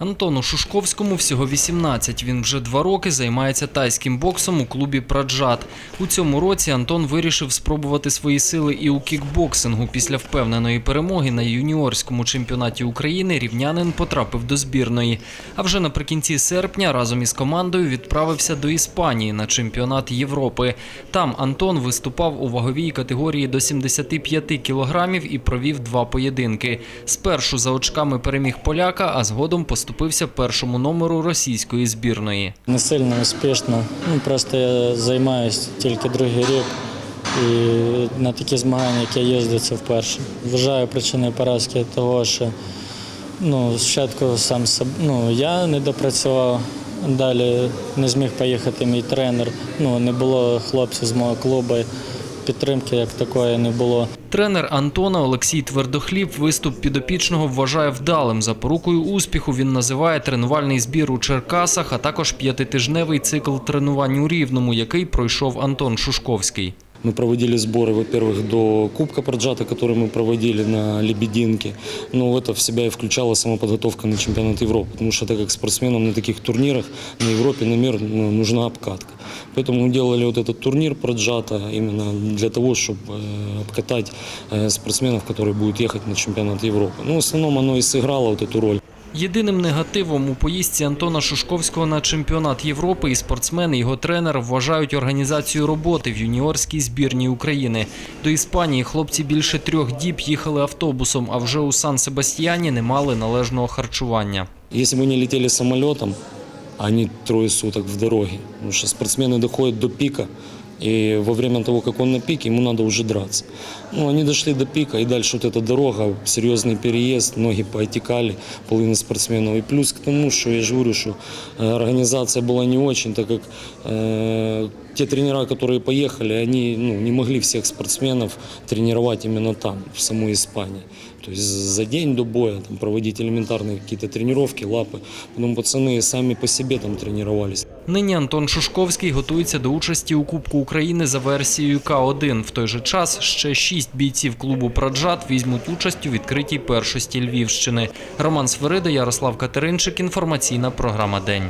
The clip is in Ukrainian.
Антону Шушковському всього 18. Він вже два роки займається тайським боксом у клубі Праджат. У цьому році Антон вирішив спробувати свої сили і у кікбоксингу. Після впевненої перемоги на юніорському чемпіонаті України рівнянин потрапив до збірної. А вже наприкінці серпня разом із командою відправився до Іспанії на чемпіонат Європи. Там Антон виступав у ваговій категорії до 75 кілограмів і провів два поєдинки. Спершу за очками переміг поляка, а згодом поступився першому номеру російської збірної. Не сильно успішно. Ну, просто я займаюся тільки другий рік. І на такі змагання, як я їздив, це вперше. Вважаю причиною поразки того, що ну, спочатку сам ну, я не допрацював, далі не зміг поїхати мій тренер. Ну, не було хлопців з мого клубу, підтримки як такої не було. Тренер Антона Олексій Твердохліб виступ підопічного вважає вдалим. Запорукою успіху він називає тренувальний збір у Черкасах, а також п'ятитижневий цикл тренувань у Рівному, який пройшов Антон Шушковський. Мы проводили сборы, во-первых, до Кубка Проджата, который мы проводили на Лебединке. Но это в себя и включала самоподготовка на чемпионат Европы, потому что так как спортсменам на таких турнирах на Европе, на мир ну, нужна обкатка. Поэтому мы делали вот этот турнир Проджата именно для того, чтобы э, обкатать э, спортсменов, которые будут ехать на чемпионат Европы. Ну, в основном оно и сыграло вот эту роль. Єдиним негативом у поїздці Антона Шушковського на чемпіонат Європи і спортсмени, його тренер вважають організацію роботи в юніорській збірній України. До Іспанії хлопці більше трьох діб їхали автобусом, а вже у Сан-Себастьяні не мали належного харчування. Если бы они летели самолетом, они трое суток в дороге. Потому что спортсмены доходят до пика, и во время того, как он на пике, ему надо уже драться. Ну, они дошли до пика, и дальше вот эта дорога, серьезный переезд, ноги поотекали, половина спортсменов. И плюс к тому, что я же говорю, что э, организация была не очень, так как э, те тренера, которые поехали, они ну, не могли всех спортсменов тренировать именно там, в самой Испании. То есть за день до боя там, проводить элементарные какие-то тренировки, лапы. Потом пацаны сами по себе там тренировались. Нині Антон Шушковський готується до участі у Кубку України за версією К1. В той же час ще шість бійців клубу Праджат візьмуть участь у відкритій першості Львівщини. Роман Свирида, Ярослав Катеринчик. Інформаційна програма День.